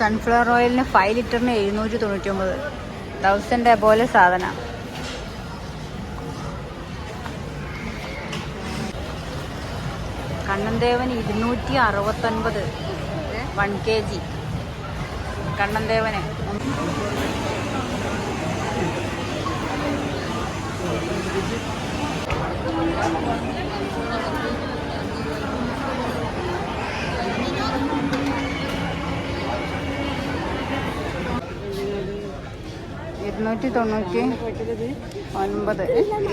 Sunflower ഓയിലിന് five ലിറ്ററിന് എഴുന്നൂറ്റി തൊണ്ണൂറ്റി ഒമ്പത് തൗസൻഡ് പോലെ സാധനം. കണ്ണൻദേവൻ ഇരുന്നൂറ്റി അറുപത്തൊൻപത്. വൺ കെ ജി കണ്ണൻദേവന് ഇരുന്നൂറ്റി തൊണ്ണൂറ്റി ഒൻപത്.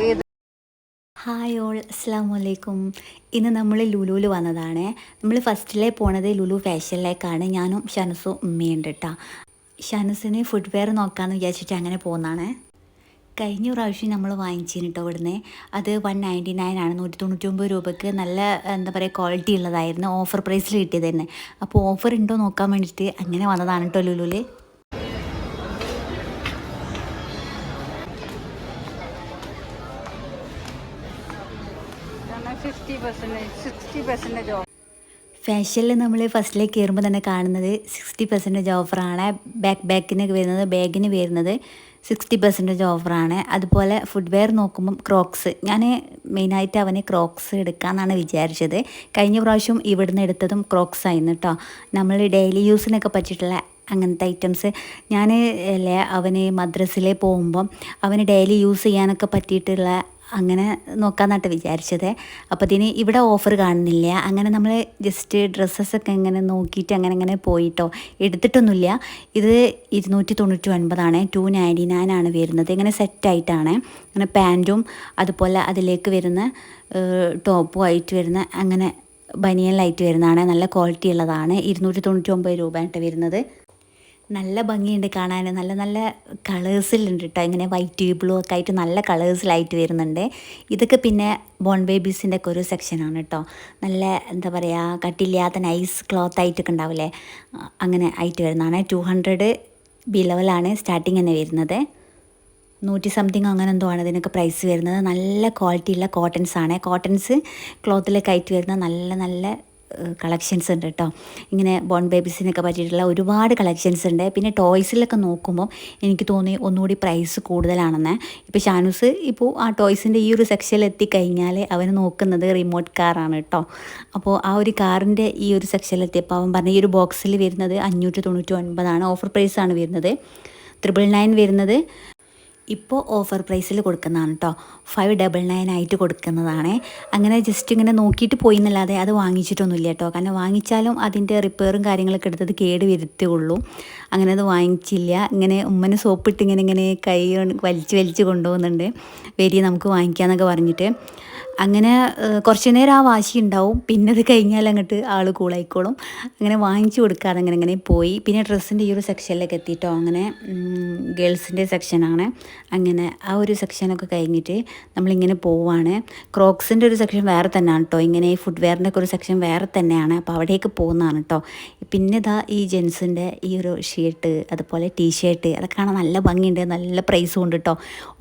ഏത്? ഹായ് ഓൾ അസ്സാം വലൈക്കും ഇന്ന് നമ്മൾ ലുലുവിൽ വന്നതാണ്. നമ്മൾ ഫസ്റ്റിലേ പോണത് ലുലു ഫാഷനിലേക്കാണ്. ഞാനും ഷനസും ഉമ്മയുണ്ട് കേട്ടോ ഷനസിന് ഫുട്വെയർ നോക്കാമെന്ന് വിചാരിച്ചിട്ട് അങ്ങനെ പോകുന്നതാണ് കഴിഞ്ഞ പ്രാവശ്യം നമ്മൾ വാങ്ങിച്ചിന് കേട്ടോ ഇവിടുന്ന്. അത് വൺ നയന്റി നയൻ ആണ്. നൂറ്റി തൊണ്ണൂറ്റൊമ്പത് രൂപയ്ക്ക് നല്ല എന്താ പറയുക ക്വാളിറ്റി ഉള്ളതായിരുന്നു. ഓഫർ പ്രൈസിൽ കിട്ടിയത് തന്നെ അപ്പോൾ ഓഫർ ഉണ്ടോ നോക്കാൻ വേണ്ടിയിട്ട് അങ്ങനെ വന്നതാണ് കേട്ടോ ലുലുവിൽ സിക്സ്റ്റി പെർസെന്റേജ് ഓഫ് ഫാഷനിൽ നമ്മൾ ഫസ്റ്റിലേക്ക് കയറുമ്പോൾ തന്നെ കാണുന്നത് സിക്സ്റ്റി പെർസെന്റേജ് ഓഫറാണ് ബാക്ക് ബാക്കിന് വരുന്നത് ബാഗിന് വരുന്നത് സിക്സ്റ്റി പെർസെന്റേജ് ഓഫറാണ് അതുപോലെ ഫുഡ്വെയർ നോക്കുമ്പം ക്രോക്സ് ഞാൻ മെയിനായിട്ട് അവന് ക്രോക്സ് എടുക്കാമെന്നാണ് വിചാരിച്ചത്. കഴിഞ്ഞ പ്രാവശ്യം ഇവിടുന്ന് എടുത്തതും ക്രോക്സ് ആയിരുന്നു കേട്ടോ നമ്മൾ ഡെയിലി യൂസിനൊക്കെ പറ്റിയിട്ടുള്ള അങ്ങനത്തെ ഐറ്റംസ് ഞാൻ അല്ലേ അവന് മദ്രസിലെ പോകുമ്പം അവന് ഡെയിലി യൂസ് ചെയ്യാനൊക്കെ പറ്റിയിട്ടുള്ള അങ്ങനെ നോക്കാമെന്നാട്ട് വിചാരിച്ചത്. അപ്പോൾ ഇതിന് ഇവിടെ ഓഫർ കാണുന്നില്ല. അങ്ങനെ നമ്മൾ ജസ്റ്റ് ഡ്രസ്സസ്സൊക്കെ ഇങ്ങനെ നോക്കിയിട്ട് അങ്ങനെ അങ്ങനെ പോയിട്ടോ. എടുത്തിട്ടൊന്നുമില്ല. ഇത് ഇരുന്നൂറ്റി തൊണ്ണൂറ്റി ഒൻപതാണ് ടു നയന്റി നയൻ ആണ് വരുന്നത് ഇങ്ങനെ സെറ്റായിട്ടാണ് അങ്ങനെ പാന്റും അതുപോലെ അതിലേക്ക് വരുന്ന ടോപ്പും ആയിട്ട് വരുന്ന അങ്ങനെ ബനിയൻ ലൈറ്റ് വരുന്നതാണ്. നല്ല ക്വാളിറ്റി ഉള്ളതാണ്. ഇരുന്നൂറ്റി തൊണ്ണൂറ്റി ഒമ്പത് രൂപയായിട്ട് വരുന്നത്. നല്ല ഭംഗിയുണ്ട് കാണാൻ. നല്ല നല്ല കളേഴ്സിലുണ്ട് കേട്ടോ ഇങ്ങനെ വൈറ്റ് ബ്ലൂ ഒക്കെ ആയിട്ട് നല്ല കളേഴ്സിലായിട്ട് വരുന്നുണ്ട്. ഇതൊക്കെ പിന്നെ ബോൺ ബേബീസിന്റെ ഒക്കെ ഒരു സെക്ഷനാണ് കേട്ടോ നല്ല എന്താ പറയുക കട്ടില്ലാത്ത നൈസ് ക്ലോത്ത് ആയിട്ടൊക്കെ ഉണ്ടാവില്ലേ? അങ്ങനെ ആയിട്ട് വരുന്നതാണ്. ടു ഹൺഡ്രഡ് ബിലവലാണ് സ്റ്റാർട്ടിങ് തന്നെ വരുന്നത്. നൂറ്റി സംതിങ് അങ്ങനെ എന്തോ ആണ് ഇതിനൊക്കെ പ്രൈസ് വരുന്നത്. നല്ല ക്വാളിറ്റിയുള്ള കോട്ടൺസ് ആണ്. കോട്ടൺസ് ക്ലോത്തിലൊക്കെ ആയിട്ട് വരുന്ന നല്ല നല്ല കളക്ഷൻസ് ഉണ്ട് കേട്ടോ. ഇങ്ങനെ ബോൺ ബേബീസിനൊക്കെ പറ്റിയിട്ടുള്ള ഒരുപാട് കളക്ഷൻസ് ഉണ്ട്. പിന്നെ ടോയ്സിലൊക്കെ നോക്കുമ്പോൾ എനിക്ക് തോന്നി ഒന്നുകൂടി പ്രൈസ് കൂടുതലാണെന്ന്. ഇപ്പോൾ ഷാനൂസ് ഇപ്പോൾ ആ ടോയ്സിന്റെ ഈ ഒരു സെക്ഷനിൽ എത്തിക്കഴിഞ്ഞാൽ അവൻ നോക്കുന്നത് റിമോട്ട് കാറാണ് കേട്ടോ. അപ്പോൾ ആ ഒരു കാറിന്റെ ഈ ഒരു സെക്ഷനിൽ എത്തിയപ്പോൾ അവൻ പറഞ്ഞ ഈ ഒരു ബോക്സിൽ വരുന്നത് അഞ്ഞൂറ്റി തൊണ്ണൂറ്റി ഒൻപതാണ്. ഓഫർ പ്രൈസാണ് വരുന്നത്. ത്രിപിൾ നയൻ വരുന്നത് ഇപ്പോൾ ഓഫർ പ്രൈസിൽ കൊടുക്കുന്നതാണ് കേട്ടോ ഫൈവ് ഡബിൾ നയൻ ആയിട്ട് കൊടുക്കുന്നതാണ്. അങ്ങനെ ജസ്റ്റ് ഇങ്ങനെ നോക്കിയിട്ട് പോയി എന്നല്ലാതെ അത് വാങ്ങിച്ചിട്ടൊന്നുമില്ല കേട്ടോ കാരണം വാങ്ങിച്ചാലും അതിന്റെ റിപ്പയറും കാര്യങ്ങളൊക്കെ എടുത്തത് കേട് വരുത്തുള്ളൂ. അങ്ങനെ അത് വാങ്ങിച്ചില്ല. ഇങ്ങനെ ഉമ്മന് സോപ്പിട്ട് ഇങ്ങനെ ഇങ്ങനെ കൈ വലിച്ച് വലിച്ച് കൊണ്ടുപോകുന്നുണ്ട്. വരി നമുക്ക് വാങ്ങിക്കാമെന്നൊക്കെ പറഞ്ഞിട്ട്. അങ്ങനെ കുറച്ച് നേരം ആ വാശി ഉണ്ടാവും. പിന്നെ അത് കഴിഞ്ഞാൽ അങ്ങോട്ട് ആൾ കൂളായിക്കോളും അങ്ങനെ വാങ്ങിച്ചു കൊടുക്കാതെ അങ്ങനെ അങ്ങനെ പോയി. പിന്നെ ഡ്രസ്സിന്റെ ഈ ഒരു സെക്ഷനിലേക്ക് എത്തിയിട്ടോ അങ്ങനെ ഗേൾസിന്റെ സെക്ഷനാണ് അങ്ങനെ ആ ഒരു സെക്ഷനൊക്കെ കഴിഞ്ഞിട്ട് നമ്മളിങ്ങനെ പോവാണ്. ക്രോക്സിന്റെ ഒരു സെക്ഷൻ വേറെ തന്നെയാണ് കേട്ടോ ഇങ്ങനെ ഈ ഫുട്വെയറിന്റെ ഒക്കെ ഒരു സെക്ഷൻ വേറെ തന്നെയാണ്. അപ്പോൾ അവിടേക്ക് പോകുന്നതാണ് കേട്ടോ പിന്നെ ഇതാ ഈ ജെൻസിന്റെ ഈ ഒരു ഷർട്ട് അതുപോലെ ടീ ഷർട്ട് അതൊക്കെ കാണാൻ നല്ല ഭംഗിയുണ്ട്. നല്ല പ്രൈസും ഉണ്ട് കേട്ടോ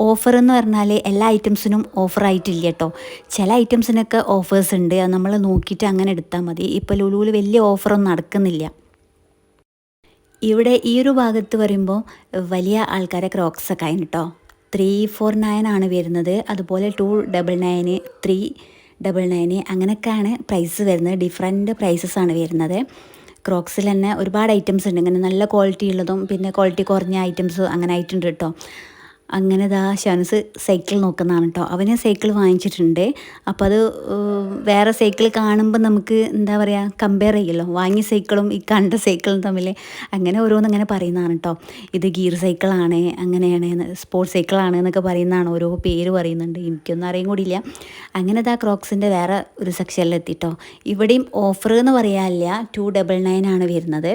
ഓഫർ എന്ന് പറഞ്ഞാൽ എല്ലാ ഐറ്റംസിനും ഓഫറായിട്ടില്ല കേട്ടോ ചില ഐറ്റംസിനൊക്കെ ഓഫേഴ്സ് ഉണ്ട്. അത് നമ്മൾ നോക്കിയിട്ട് അങ്ങനെ എടുത്താൽ മതി. ഇപ്പോൾ ലുലുവിൽ വലിയ ഓഫറൊന്നും നടക്കുന്നില്ല. ഇവിടെ ഈ ഒരു ഭാഗത്ത് പറയുമ്പോൾ വലിയ ആൾക്കാരെ ക്രോക്സ് ഒക്കെ ആയിരുന്നു കേട്ടോ ത്രീ ഫോർ നയൻ ആണ് വരുന്നത്. അതുപോലെ two double nine three double nine അങ്ങനെയൊക്കെയാണ് പ്രൈസ് വരുന്നത്. ഡിഫറെന്റ് പ്രൈസസ് ആണ് വരുന്നത്. ക്രോക്സിൽ തന്നെ ഒരുപാട് ഐറ്റംസ് ഉണ്ട്. ഇങ്ങനെ നല്ല ക്വാളിറ്റി ഉള്ളതും പിന്നെ ക്വാളിറ്റി കുറഞ്ഞ ഐറ്റംസ് അങ്ങനെ ആയിട്ടുണ്ട് കേട്ടോ. അങ്ങനെ ദാ ഷാനസ് സൈക്കിൾ നോക്കുന്നതാണ് കേട്ടോ അവന് സൈക്കിൾ വാങ്ങിച്ചിട്ടുണ്ട്. അപ്പോൾ അത് വേറെ സൈക്കിൾ കാണുമ്പോൾ നമുക്ക് എന്താ പറയുക കമ്പയർ ചെയ്യല്ലോ. വാങ്ങിയ സൈക്കിളും ഈ കണ്ട സൈക്കിളും തമ്മിൽ അങ്ങനെ ഓരോന്ന് അങ്ങനെ പറയുന്നതാണ് കേട്ടോ ഇത് ഗിയർ സൈക്കിളാണ് അങ്ങനെയാണ് സ്പോർട്സ് സൈക്കിളാണ് എന്നൊക്കെ പറയുന്നതാണ് ഓരോ പേര് പറയുന്നുണ്ട്. എനിക്കൊന്നും അറിയാൻ കൂടിയില്ല. അങ്ങനെ ദാ ക്രോക്സിന്റെ വേറെ ഒരു സെക്ഷനിലെത്തിട്ടോ ഇവിടെയും ഓഫർ എന്ന് പറയാനില്ല. ടു ഡബിൾ നയൻ ആണ് വരുന്നത്.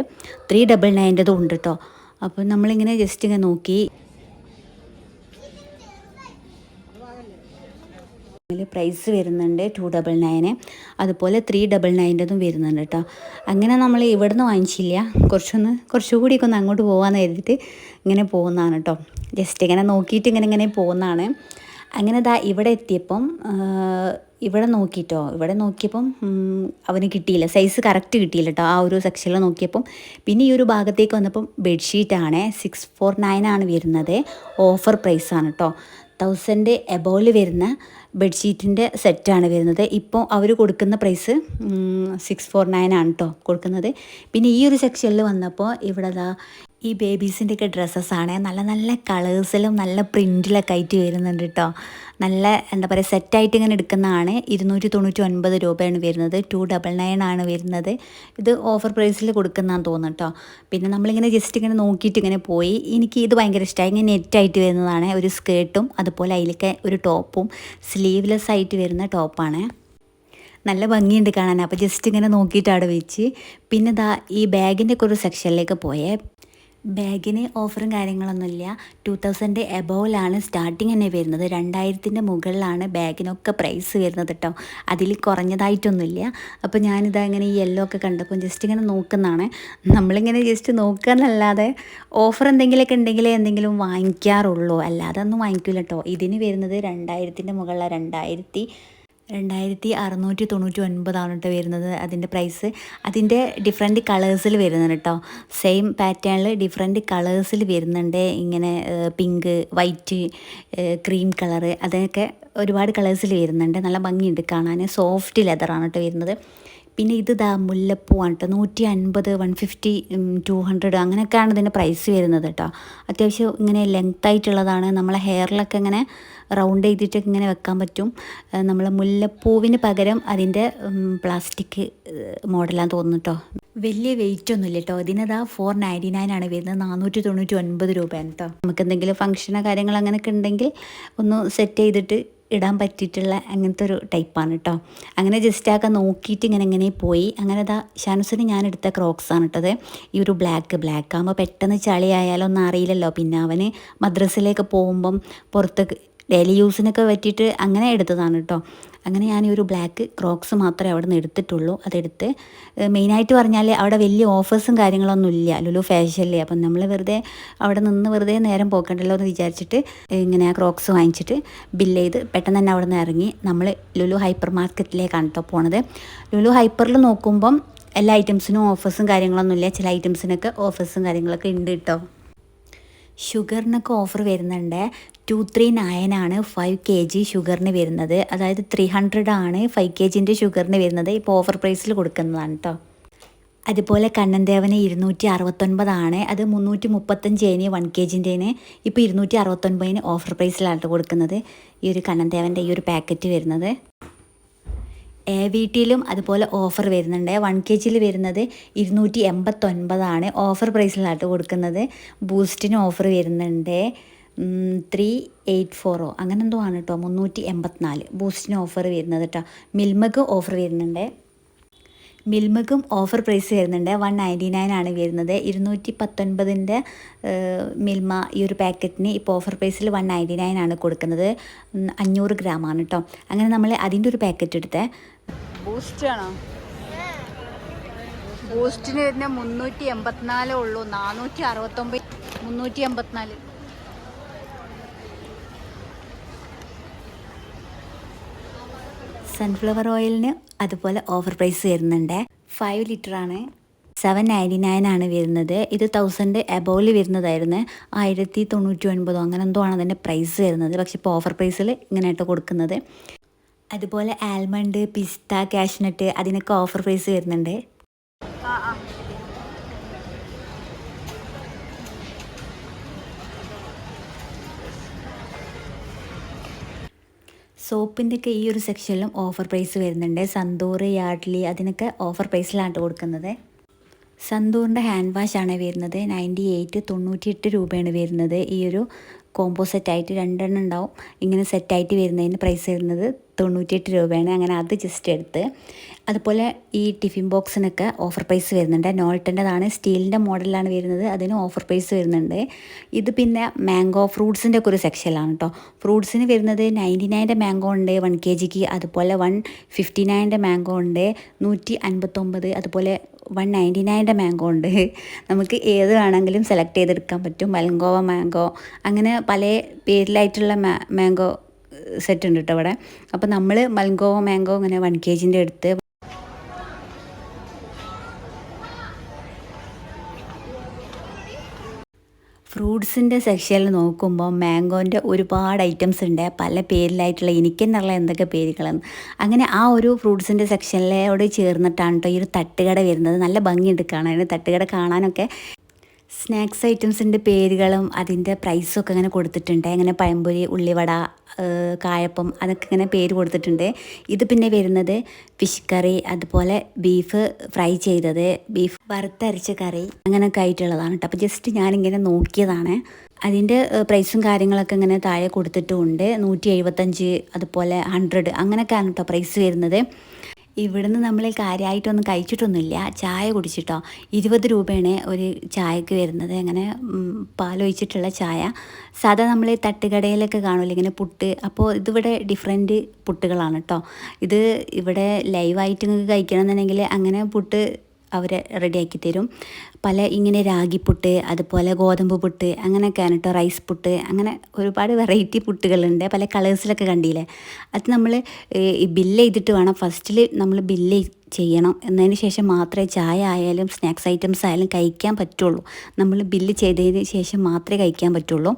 ത്രീ ഡബിൾ നയന്റെതും ഉണ്ട് കേട്ടോ അപ്പോൾ നമ്മളിങ്ങനെ ജസ്റ്റ് ഇങ്ങനെ നോക്കി. ഇതിൽ പ്രൈസ് വരുന്നുണ്ട് ടു ഡബിൾ നയന് അതുപോലെ ത്രീ ഡബിൾ നയന്റെതും വരുന്നുണ്ട് കേട്ടോ അങ്ങനെ നമ്മൾ ഇവിടുന്ന് വാങ്ങിച്ചില്ല. കുറച്ചൊന്ന് കുറച്ചുകൂടിയൊക്കെ ഒന്ന് അങ്ങോട്ട് പോകാമെന്ന് കരുതിയിട്ട് ഇങ്ങനെ പോകുന്നതാണ് കേട്ടോ ജസ്റ്റ് ഇങ്ങനെ നോക്കിയിട്ട് ഇങ്ങനെ ഇങ്ങനെ പോകുന്നതാണ്. അങ്ങനെ ദാ ഇവിടെ എത്തിയപ്പം ഇവിടെ നോക്കിയിട്ടോ ഇവിടെ നോക്കിയപ്പം അവന് കിട്ടിയില്ല. സൈസ് കറക്റ്റ് കിട്ടിയില്ല കേട്ടോ ആ ഒരു സെക്ഷനിൽ നോക്കിയപ്പം. പിന്നെ ഈ ഒരു ഭാഗത്തേക്ക് വന്നപ്പം ബെഡ്ഷീറ്റാണ് സിക്സ് ഫോർ നയൻ ആണ് വരുന്നത്. ഓഫർ പ്രൈസാണ് കേട്ടോ തൗസൻഡ് എബോയിൽ വരുന്ന ബെഡ്ഷീറ്റിന്റെ സെറ്റാണ് വരുന്നത്. ഇപ്പോൾ അവർ കൊടുക്കുന്ന പ്രൈസ് സിക്സ് ഫോർ നയൻ ആണ് കേട്ടോ കൊടുക്കുന്നത്. പിന്നെ ഈ ഒരു സെക്ഷനിൽ വന്നപ്പോൾ ഇവിടെ ഈ ബേബീസിന്റെയൊക്കെ ഡ്രസ്സസ്സാണ് നല്ല നല്ല കളേഴ്സിലും നല്ല പ്രിന്റിലൊക്കെ ആയിട്ട് വരുന്നുണ്ട് കേട്ടോ നല്ല എന്താ പറയുക സെറ്റായിട്ട് ഇങ്ങനെ എടുക്കുന്നതാണ്. ഇരുന്നൂറ്റി തൊണ്ണൂറ്റി ഒൻപത് രൂപയാണ് വരുന്നത്. ടു ഡബിൾ നയൻ ആണ് വരുന്നത്. ഇത് ഓഫർ പ്രൈസിൽ കൊടുക്കുന്നതാന്ന് തോന്നുന്നു കേട്ടോ പിന്നെ നമ്മളിങ്ങനെ ജസ്റ്റ് ഇങ്ങനെ നോക്കിയിട്ട് ഇങ്ങനെ പോയി. എനിക്ക് ഇത് ഭയങ്കര ഇഷ്ടമായി ഇങ്ങനെ നെറ്റായിട്ട് വരുന്നതാണ്. ഒരു സ്കേർട്ടും അതുപോലെ അതിലൊക്കെ ഒരു ടോപ്പും സ്ലീവ്ലെസ് ആയിട്ട് വരുന്ന ടോപ്പാണ് നല്ല ഭംഗിയുണ്ട് കാണാൻ. അപ്പോൾ ജസ്റ്റ് ഇങ്ങനെ നോക്കിയിട്ട് അവിടെ വെച്ച്. പിന്നെ ദാ ഈ ബാഗിന്റെ ഒക്കെ ഒരു സെക്ഷനിലേക്ക് പോയേ. ബാഗിന് ഓഫറും കാര്യങ്ങളൊന്നുമില്ല. ടു തൗസൻഡ് എബോവിലാണ് സ്റ്റാർട്ടിങ് തന്നെ വരുന്നത്. രണ്ടായിരത്തിന്റെ മുകളിലാണ് ബാഗിനൊക്കെ പ്രൈസ് വരുന്നത് കേട്ടോ അതിൽ കുറഞ്ഞതായിട്ടൊന്നുമില്ല. അപ്പോൾ ഞാനിതാ ഇങ്ങനെ ഈ യെല്ലോ ഒക്കെ കണ്ടപ്പോൾ ജസ്റ്റ് ഇങ്ങനെ നോക്കുന്നതാണ്. നമ്മളിങ്ങനെ ജസ്റ്റ് നോക്കുക എന്നല്ലാതെ ഓഫർ എന്തെങ്കിലുമൊക്കെ ഉണ്ടെങ്കിൽ എന്തെങ്കിലും വാങ്ങിക്കാറുള്ളൂ. അല്ലാതെ ഒന്നും വാങ്ങിക്കില്ല കേട്ടോ ഇതിന് വരുന്നത് രണ്ടായിരത്തിന്റെ മുകളിലാണ് രണ്ടായിരത്തി രണ്ടായിരത്തി അറുന്നൂറ്റി തൊണ്ണൂറ്റി ഒൻപതാണ് കേട്ടോ വരുന്നത് അതിന്റെ പ്രൈസ് അതിന്റെ ഡിഫറെന്റ് കളേഴ്സിൽ വരുന്നുണ്ട് കേട്ടോ സെയിം പാറ്റേണിൽ ഡിഫറെന്റ് കളേഴ്സിൽ വരുന്നുണ്ട്. ഇങ്ങനെ പിങ്ക് വൈറ്റ് ക്രീം കളറ് അതൊക്കെ ഒരുപാട് കളേഴ്സിൽ വരുന്നുണ്ട്. നല്ല ഭംഗിയുണ്ട് കാണാൻ. സോഫ്റ്റ് ലെതറാണ് കേട്ടോ വരുന്നത്. പിന്നെ ഇത് ദാ മുല്ലപ്പൂവാണ് കേട്ടോ നൂറ്റി അൻപത് വൺ ഫിഫ്റ്റി ടു ഹൺഡ്രഡ് അങ്ങനെയൊക്കെയാണ് ഇതിന്റെ പ്രൈസ് വരുന്നത് കേട്ടോ. അത്യാവശ്യം ഇങ്ങനെ ലെങ്ത് ആയിട്ടുള്ളതാണ് നമ്മളെ ഹെയറിലൊക്കെ ഇങ്ങനെ റൗണ്ട് ചെയ്തിട്ടൊക്കെ ഇങ്ങനെ വെക്കാൻ പറ്റും. നമ്മൾ മുല്ലപ്പൂവിന് പകരം അതിന്റെ പ്ലാസ്റ്റിക് മോഡലാന്ന് തോന്നുന്നു കേട്ടോ. വലിയ വെയിറ്റ് ഒന്നുമില്ല കേട്ടോ. ഇതിനതാ ഫോർ നയന്റി നയൻ ആണ് വരുന്നത്. നാനൂറ്റി തൊണ്ണൂറ്റി ഒൻപത് രൂപയാണ് കേട്ടോ. നമുക്ക് എന്തെങ്കിലും ഫംഗ്ഷനോ കാര്യങ്ങളോ അങ്ങനെയൊക്കെ ഉണ്ടെങ്കിൽ ഒന്ന് സെറ്റ് ചെയ്തിട്ട് ഇടാൻ പറ്റിയിട്ടുള്ള അങ്ങനത്തെ ഒരു ടൈപ്പാണ് കേട്ടോ അങ്ങനെ ജസ്റ്റ് ആക്കെ നോക്കിയിട്ട് ഇങ്ങനെ ഇങ്ങനെ പോയി. അങ്ങനെ അതാ ഷാനുസിന് ഞാൻ എടുത്ത ക്രോക്സ് ആണ് ഇട്ടത് ഈ ഒരു ബ്ലാക്ക് ബ്ലാക്ക് ആകുമ്പോൾ പെട്ടെന്ന് ചളിയായാലോ ഒന്നും അറിയില്ലല്ലോ. പിന്നെ അവന് മദ്രസയിലേക്ക് പോകുമ്പം പുറത്തേക്ക് ഡെയിലി യൂസിനൊക്കെ പറ്റിയിട്ട് അങ്ങനെ എടുത്തതാണ് കേട്ടോ. അങ്ങനെ ഞാൻ ഒരു ബ്ലാക്ക് ക്രോക്സ് മാത്രമേ അവിടെ നിന്ന് എടുത്തിട്ടുള്ളൂ. അതെടുത്ത് മെയിനായിട്ട് പറഞ്ഞാൽ അവിടെ വലിയ ഓഫേഴ്സും കാര്യങ്ങളൊന്നും ഇല്ല. ലുലു ഫാഷനിലെ അപ്പം നമ്മൾ വെറുതെ അവിടെ നിന്ന് വെറുതെ നേരം പോക്കണ്ടല്ലോ എന്ന് വിചാരിച്ചിട്ട് ഇങ്ങനെ ആ ക്രോക്സ് വാങ്ങിച്ചിട്ട് ബില്ല് ചെയ്ത് പെട്ടെന്ന് തന്നെ അവിടെ നിന്ന് ഇറങ്ങി. നമ്മൾ ലുലു ഹൈപ്പർ മാർക്കറ്റിലേക്കാണ് കേട്ടോ പോണത്. ലുലു ഹൈപ്പറിൽ നോക്കുമ്പം എല്ലാ ഐറ്റംസിനും ഓഫേഴ്സും കാര്യങ്ങളൊന്നും ഇല്ല. ചില ഐറ്റംസിനൊക്കെ ഓഫേഴ്സും കാര്യങ്ങളൊക്കെ ഉണ്ട് കേട്ടോ ഷുഗറിനൊക്കെ ഓഫർ വരുന്നുണ്ട്. ടു ത്രീ നയൻ ആണ് ഫൈവ് കെ ജി ഷുഗറിന് വരുന്നത്. അതായത് ത്രീ ഹൺഡ്രഡ് ആണ് ഫൈവ് കെ ജിന്റെ ഷുഗറിന് വരുന്നത്. ഇപ്പോൾ ഓഫർ പ്രൈസിൽ കൊടുക്കുന്നതാണ് കേട്ടോ അതുപോലെ കണ്ണൻദേവന് ഇരുന്നൂറ്റി അറുപത്തൊൻപതാണ് അത് മുന്നൂറ്റി മുപ്പത്തഞ്ചേന് വൺ കെ ജിന്റെന് ഇപ്പോൾ ഇരുന്നൂറ്റി അറുപത്തൊൻപതിന് ഓഫർ പ്രൈസിലാണ് കൊടുക്കുന്നത്. ഈ ഒരു കണ്ണൻദേവന്റെ ഈ ഒരു പാക്കറ്റ് വരുന്നത്. എ വി ടിയിലും അതുപോലെ ഓഫർ വരുന്നുണ്ട്. വൺ കെ ജിയിൽ വരുന്നത് ഇരുന്നൂറ്റി എൺപത്തൊൻപതാണ് ഓഫർ പ്രൈസിലായിട്ട് കൊടുക്കുന്നത്. ബൂസ്റ്റിന് ഓഫർ വരുന്നുണ്ട്. ത്രീ എയ്റ്റ് ഫോറോ അങ്ങനെ എന്തോ ആണ് കേട്ടോ മുന്നൂറ്റി എൺപത്തിനാല് ബൂസ്റ്റിന് ഓഫർ വരുന്നത് കേട്ടോ മിൽമഗ് ഓഫർ വരുന്നുണ്ട്. മിൽമക്കും ഓഫർ പ്രൈസ് വരുന്നുണ്ട്. വൺ നയന്റി നയൻ ആണ് വരുന്നത്. ഇരുന്നൂറ്റി പത്തൊൻപതിന്റെ മിൽമ ഈ ഒരു പാക്കറ്റിന് ഇപ്പോൾ ഓഫർ പ്രൈസിൽ വൺ നയന്റി നയൻ ആണ് കൊടുക്കുന്നത്. അഞ്ഞൂറ് ഗ്രാം ആണ് കേട്ടോ അങ്ങനെ നമ്മൾ അതിന്റെ ഒരു പാക്കറ്റ് എടുത്തേ. ബൂസ്റ്റ് ആണോ? ബൂസ്റ്റിന് വരുന്ന മുന്നൂറ്റി എൺപത്തിനാലേ ഉള്ളൂ. നാനൂറ്റി അറുപത്തൊമ്പത് മുന്നൂറ്റി എൺപത്തിനാല് സൺഫ്ലവർ ഓയിലിന് അതുപോലെ ഓഫർ പ്രൈസ് വരുന്നുണ്ട്. ഫൈവ് ലിറ്റർ ആണ്. സെവൻ നയന്റി നയൻ ആണ് വരുന്നത്. ഇത് തൗസൻഡ് എബോവിൽ വരുന്നതായിരുന്നു. ആയിരത്തി തൊണ്ണൂറ്റി ഒൻപതോ അങ്ങനെ എന്തോ ആണ് അതിന്റെ പ്രൈസ് വരുന്നത്. പക്ഷെ ഇപ്പോൾ ഓഫർ പ്രൈസിൽ ഇങ്ങനെയായിട്ട് കൊടുക്കുന്നത്. അതുപോലെ ആൽമണ്ട് പിസ്ത കാഷ്നട്ട് അതിനൊക്കെ ഓഫർ പ്രൈസ് വരുന്നുണ്ട്. ആ ആ സോപ്പിന്റെ ഒക്കെ ഈ ഒരു സെക്ഷനിലും ഓഫർ പ്രൈസ് വരുന്നുണ്ട്. സന്തൂർ യാഡ്ലി അതിനൊക്കെ ഓഫർ പ്രൈസിലാണ് കൊടുക്കുന്നത്. സന്തൂറിന്റെ ഹാൻഡ് വാഷ് ആണ് വരുന്നത്. നയന്റി എയ്റ്റ് തൊണ്ണൂറ്റിയെട്ട് രൂപയാണ് വരുന്നത്. ഈ ഒരു കോംബോ സെറ്റായിട്ട് രണ്ടെണ്ണം ഉണ്ടാവും. ഇങ്ങനെ സെറ്റായിട്ട് വരുന്നതിന് പ്രൈസ് വരുന്നത് തൊണ്ണൂറ്റിയെട്ട് രൂപയാണ്. അങ്ങനെ അത് ജസ്റ്റ് എടുത്ത് അതുപോലെ ഈ ടിഫിൻ ബോക്സിനൊക്കെ ഓഫർ പ്രൈസ് വരുന്നുണ്ട്. നോൾട്ടന്റെതാണ്. സ്റ്റീലിന്റെ മോഡലാണ് വരുന്നത്. അതിന് ഓഫർ പ്രൈസ് വരുന്നുണ്ട്. ഇത് പിന്നെ മാംഗോ ഫ്രൂട്ട്സിന്റെ ഒക്കെ ഒരു സെക്ഷനിലാണ് കേട്ടോ ഫ്രൂട്ട്സിന് വരുന്നത് നയന്റി നയന്റെ മാംഗോ ഉണ്ട് വൺ കെ ജിക്ക് അതുപോലെ വൺ ഫിഫ്റ്റി നയന്റെ മാംഗോ ഉണ്ട്. നൂറ്റി അൻപത്തൊമ്പത്. അതുപോലെ വൺ നയന്റി നയന്റെ മാംഗോ ഉണ്ട്. നമുക്ക് ഏത് വേണമെങ്കിലും സെലക്ട് ചെയ്തെടുക്കാൻ പറ്റും. മലങ്കോവ മാംഗോ അങ്ങനെ പല പേരിലായിട്ടുള്ള മാ മാംഗോ സെറ്റ് ഉണ്ട് കേട്ടോ ഇവിടെ. അപ്പോൾ നമ്മൾ മലങ്കോവ മാംഗോ ഇങ്ങനെ വൺ കെ ജിന്റെ അടുത്ത് ഫ്രൂട്ട്സിന്റെ സെക്ഷനിൽ നോക്കുമ്പോൾ മാംഗോന്റെ ഒരുപാട് ഐറ്റംസ് ഉണ്ട്. പല പേരിലായിട്ടുള്ള എനിക്കെന്നുള്ള എന്തൊക്കെ പേരുകളെന്ന് അങ്ങനെ ആ ഒരു ഫ്രൂട്ട്സിന്റെ സെക്ഷനിലോട് ചേർന്നിട്ടാണ് കേട്ടോ ഈ ഒരു തട്ടുകട വരുന്നത്. നല്ല ഭംഗിയുണ്ട് കാണാൻ. തട്ടുകട കാണാനൊക്കെ സ്നാക്സ് ഐറ്റംസിന്റെ പേരുകളും അതിന്റെ പ്രൈസും ഒക്കെ അങ്ങനെ കൊടുത്തിട്ടുണ്ട്. അങ്ങനെ പഴംപൊരി ഉള്ളിവട കായപ്പം അതൊക്കെ ഇങ്ങനെ പേര് കൊടുത്തിട്ടുണ്ട്. ഇത് പിന്നെ വരുന്നത് ഫിഷ് കറി അതുപോലെ ബീഫ് ഫ്രൈ ചെയ്തത് ബീഫ് വറുത്തരച്ച കറി അങ്ങനെയൊക്കെ ആയിട്ടുള്ളതാണ് കേട്ടോ. അപ്പോൾ ജസ്റ്റ് ഞാനിങ്ങനെ നോക്കിയതാണ്. അതിന്റെ പ്രൈസും കാര്യങ്ങളൊക്കെ ഇങ്ങനെ താഴെ കൊടുത്തിട്ടുമുണ്ട്. നൂറ്റി എഴുപത്തഞ്ച് അതുപോലെ ഹൺഡ്രഡ് അങ്ങനെയൊക്കെയാണ് കേട്ടോ പ്രൈസ് വരുന്നത്. ഇവിടുന്ന് നമ്മൾ കാര്യമായിട്ടൊന്നും കഴിച്ചിട്ടൊന്നുമില്ല. ചായ കുടിച്ചിട്ടോ. ഇരുപത് രൂപയാണ് ഒരു ചായക്ക് വരുന്നത്. അങ്ങനെ പാലൊഴിച്ചിട്ടുള്ള ചായ. സാധാ നമ്മൾ തട്ടുകടയിലൊക്കെ കാണുമല്ലോ ഇങ്ങനെ പുട്ട്. അപ്പോൾ ഇതിവിടെ ഡിഫറെന്റ് പുട്ടുകളാണ് കേട്ടോ ഇത് ഇവിടെ ലൈവായിട്ട് നിങ്ങൾക്ക് കഴിക്കണമെന്നുണ്ടെങ്കിൽ അങ്ങനെ പുട്ട് അവർ റെഡിയാക്കി തരും. പല ഇങ്ങനെ രാഗിപ്പുട്ട് അതുപോലെ ഗോതമ്പ് പുട്ട് അങ്ങനെയൊക്കെയാണ് കേട്ടോ റൈസ് പുട്ട് അങ്ങനെ ഒരുപാട് വെറൈറ്റി പുട്ടുകളുണ്ട്. പല കളേഴ്സിലൊക്കെ കണ്ടില്ലേ? അത് നമ്മൾ ബില്ല് ചെയ്തിട്ട് വേണം. ഫസ്റ്റിൽ നമ്മൾ ബില്ല് ചെയ്യണം. എന്നതിന് ശേഷം മാത്രമേ ചായ ആയാലും സ്നാക്സ് ഐറ്റംസ് ആയാലും കഴിക്കാൻ പറ്റുള്ളൂ. നമ്മൾ ബില്ല് ചെയ്തതിന് ശേഷം മാത്രമേ കഴിക്കാൻ പറ്റുള്ളൂ.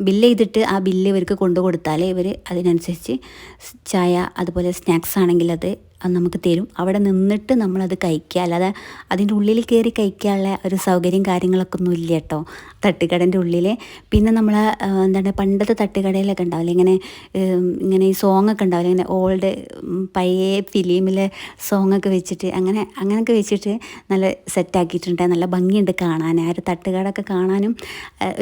ബില്ല് ചെയ്തിട്ട് ആ ബില്ല് ഇവർക്ക് കൊണ്ടു കൊടുത്താൽ ഇവർ അതിനനുസരിച്ച് ചായ അതുപോലെ സ്നാക്സ് ആണെങ്കിൽ അത് നമുക്ക് തരും. അവിടെ നിന്നിട്ട് നമ്മളത് കഴിക്കുക. അല്ലാതെ അതിന്റെ ഉള്ളിൽ കയറി കഴിക്കാനുള്ള ഒരു സൗകര്യം കാര്യങ്ങളൊക്കെ ഒന്നും ഇല്ല കേട്ടോ. തട്ടുകടന്റെ ഉള്ളിൽ പിന്നെ നമ്മൾ എന്താണ് പണ്ടത്തെ തട്ടുകടയിലൊക്കെ ഉണ്ടാവില്ല? ഇങ്ങനെ ഇങ്ങനെ ഈ സോങ്ങൊക്കെ ഉണ്ടാവില്ല? ഇങ്ങനെ ഓൾഡ് പഴയ ഫിലിമിലെ സോങ്ങൊക്കെ വെച്ചിട്ട് അങ്ങനെ അങ്ങനെയൊക്കെ വെച്ചിട്ട് നല്ല സെറ്റാക്കിയിട്ടുണ്ട്. നല്ല ഭംഗിയുണ്ട് കാണാൻ. ആ ഒരു തട്ടുകടയൊക്കെ കാണാനും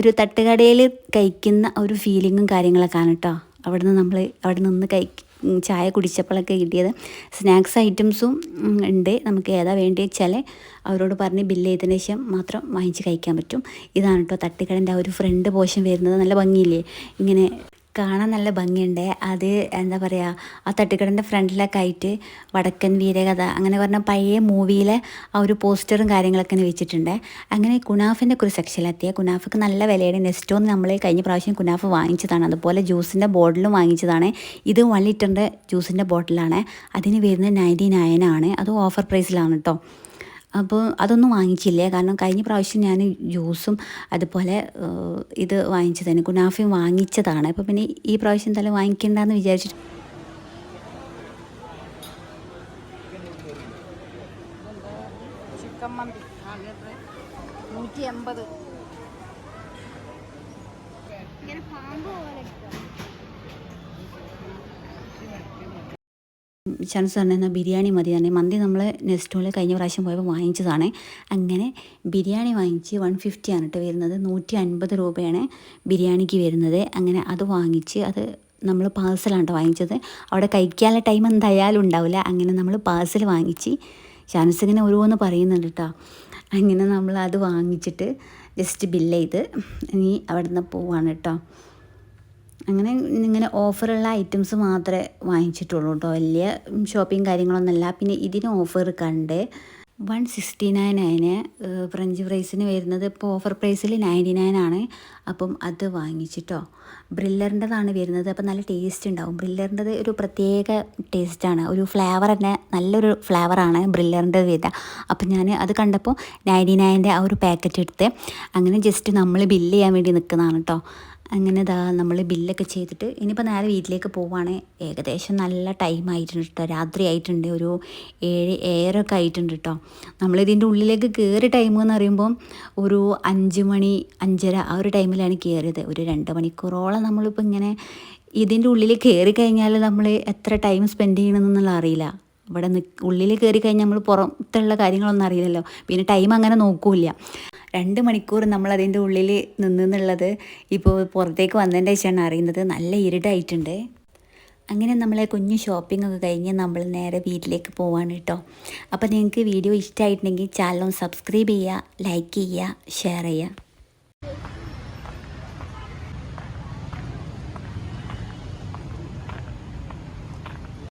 ഒരു തട്ടുകടയിൽ കഴിക്കുന്ന ഒരു ഫീലിങ്ങും കാര്യങ്ങളൊക്കെ ആണ് കേട്ടോ അവിടുന്ന് നമ്മൾ അവിടെ നിന്ന് കഴി ചായ കുടിച്ചപ്പോഴൊക്കെ കിട്ടിയത് സ്നാക്സ് ഐറ്റംസും ഉണ്ട്. നമുക്ക് ഏതാ വേണ്ടി വെച്ചാൽ അവരോട് പറഞ്ഞ് ബില്ല് ചെയ്തതിന് ശേഷം മാത്രം വാങ്ങിച്ച് കഴിക്കാൻ പറ്റും. ഇതാണ് കേട്ടോ തട്ടിക്കടന്റെ ആ ഒരു ഫ്രണ്ട് പോഷൻ വരുന്നത്. നല്ല ഭംഗിയില്ലേ? ഇങ്ങനെ കാണാൻ നല്ല ഭംഗിയുണ്ട്. അത് എന്താ പറയുക ആ തട്ടിക്കടന്റെ ഫ്രണ്ടിലൊക്കെ ആയിട്ട് വടക്കൻ വീരകഥ അങ്ങനെ പറഞ്ഞ പഴയ മൂവിയിലെ ആ ഒരു പോസ്റ്ററും കാര്യങ്ങളൊക്കെ വെച്ചിട്ടുണ്ട്. അങ്ങനെ കുനാഫിന്റെ ഒരു സെക്ഷനിലെത്തിയ കുനാഫക്ക് നല്ല വിലയുടെ നെസ്റ്റോന്ന് നമ്മൾ കഴിഞ്ഞ പ്രാവശ്യം കുനാഫ് വാങ്ങിച്ചതാണ്. അതുപോലെ ജ്യൂസിന്റെ ബോട്ടിലും വാങ്ങിച്ചതാണ്. ഇത് വൺ ലിറ്ററിന്റെ ജ്യൂസിന്റെ ബോട്ടിലാണ്. അതിന് വരുന്നത് നയന്റി നയൻ ആണ്. അത് ഓഫർ പ്രൈസിലാണ് കേട്ടോ അപ്പോൾ അതൊന്നും വാങ്ങിച്ചില്ല. കാരണം കഴിഞ്ഞ പ്രാവശ്യം ഞാൻ ജ്യൂസും അതുപോലെ ഇത് വാങ്ങിച്ചതാണ്. കുനാഫയും വാങ്ങിച്ചതാണ്. അപ്പോൾ പിന്നെ ഈ പ്രാവശ്യം എന്തായാലും വാങ്ങിക്കണ്ടെന്ന് വിചാരിച്ചിട്ട് നൂറ്റി എൺപത് ഇങ്ങനെ പാമ്പ് പോലെ ചാൻസ് സാറിന് ബിരിയാണി മതി തന്നെ മന്തി നമ്മൾ നെസ്റ്റോളിൽ കഴിഞ്ഞ പ്രാവശ്യം പോയപ്പോൾ വാങ്ങിച്ചതാണ്. അങ്ങനെ ബിരിയാണി വാങ്ങിച്ച് വൺ ഫിഫ്റ്റി ആണ് കേട്ടോ വരുന്നത്. നൂറ്റി അൻപത് രൂപയാണ് ബിരിയാണിക്ക് വരുന്നത്. അങ്ങനെ അത് വാങ്ങിച്ച് അത് നമ്മൾ പാഴ്സലാണ് കേട്ടോ വാങ്ങിച്ചത്. അവിടെ കഴിക്കാനുള്ള ടൈം എന്തായാലും ഉണ്ടാവില്ല. അങ്ങനെ നമ്മൾ പാഴ്സൽ വാങ്ങിച്ച് ചാൻസ് ഇങ്ങനെ ഓരോന്ന് പറയുന്നുണ്ട് കേട്ടോ അങ്ങനെ നമ്മൾ അത് വാങ്ങിച്ചിട്ട് ജസ്റ്റ് ബില്ല് ചെയ്ത് ഇനി അവിടെ നിന്ന് പോവാണ് കേട്ടോ അങ്ങനെ ഇങ്ങനെ ഓഫറുള്ള ഐറ്റംസ് മാത്രമേ വാങ്ങിച്ചിട്ടുള്ളൂ കേട്ടോ വലിയ ഷോപ്പിംഗ് കാര്യങ്ങളൊന്നുമല്ല. പിന്നെ ഇതിന് ഓഫർ കണ്ട് വൺ സിക്സ്റ്റി നയൻ അതിന് ഫ്രഞ്ച് ഫ്രൈസിന് വരുന്നത് ഇപ്പോൾ ഓഫർ പ്രൈസിൽ നയന്റി നയൻ ആണ്. അപ്പം അത് വാങ്ങിച്ചിട്ടോ. ബ്രില്ലറിന്റെതാണ് വരുന്നത്. അപ്പം നല്ല ടേസ്റ്റ് ഉണ്ടാവും. ബ്രില്ലറിന്റെത് ഒരു പ്രത്യേക ടേസ്റ്റാണ് ഒരു ഫ്ലേവർ തന്നെ നല്ലൊരു ഫ്ലേവറാണ് ബ്രില്ലറിന്റെ വരിക അപ്പം ഞാൻ അത് കണ്ടപ്പോൾ നയന്റി നയന്റെ ആ ഒരു പാക്കറ്റ് എടുത്ത് അങ്ങനെ ജസ്റ്റ് നമ്മൾ ബില്ല് ചെയ്യാൻ വേണ്ടി നിൽക്കുന്നതാണ് കേട്ടോ അങ്ങനെ ഇതാ നമ്മൾ ബില്ലൊക്കെ ചെയ്തിട്ട് ഇനിയിപ്പോൾ നേരെ വീട്ടിലേക്ക് പോവാണ്. ഏകദേശം നല്ല ടൈം ആയിട്ടുണ്ട് കേട്ടോ രാത്രി ആയിട്ടുണ്ട്. ഒരു ഏഴ് ഏഴരൊക്കെ ആയിട്ടുണ്ട് കേട്ടോ നമ്മളിതിന്റെ ഉള്ളിലേക്ക് കയറിയ ടൈം എന്ന് പറയുമ്പം ഒരു അഞ്ച് മണി അഞ്ചര ആ ഒരു ടൈമിലാണ് കയറിയത് ഒരു രണ്ട് മണിക്കൂറോളം നമ്മളിപ്പോൾ ഇങ്ങനെ ഇതിന്റെ ഉള്ളിൽ കയറി കഴിഞ്ഞാൽ നമ്മൾ എത്ര ടൈം സ്പെൻഡ് ചെയ്യണമെന്നുള്ള അറിയില്ല. ഇവിടെ നിക്ക് ഉള്ളിൽ കയറി കഴിഞ്ഞാൽ നമ്മൾ പുറത്തുള്ള കാര്യങ്ങളൊന്നും അറിയില്ലല്ലോ. പിന്നെ ടൈം അങ്ങനെ നോക്കൂല രണ്ട് മണിക്കൂർ നമ്മൾ അതിന്റെ ഉള്ളിൽ നിന്നെന്നുള്ളത് ഇപ്പോൾ പുറത്തേക്ക് വന്നതിന്റെ ശേഷമാണ് അറിയുന്നത്. നല്ല ഇരുടായിട്ടുണ്ട്. അങ്ങനെ നമ്മളെ കുഞ്ഞു ഷോപ്പിംഗ് ഒക്കെ കഴിഞ്ഞ് നമ്മൾ നേരെ വീട്ടിലേക്ക് പോവാണ് കേട്ടോ. അപ്പോൾ നിങ്ങൾക്ക് വീഡിയോ ഇഷ്ടമായിട്ടുണ്ടെങ്കിൽ ചാനൽ സബ്സ്ക്രൈബ് ചെയ്യുക ലൈക്ക് ചെയ്യുക ഷെയർ ചെയ്യുക.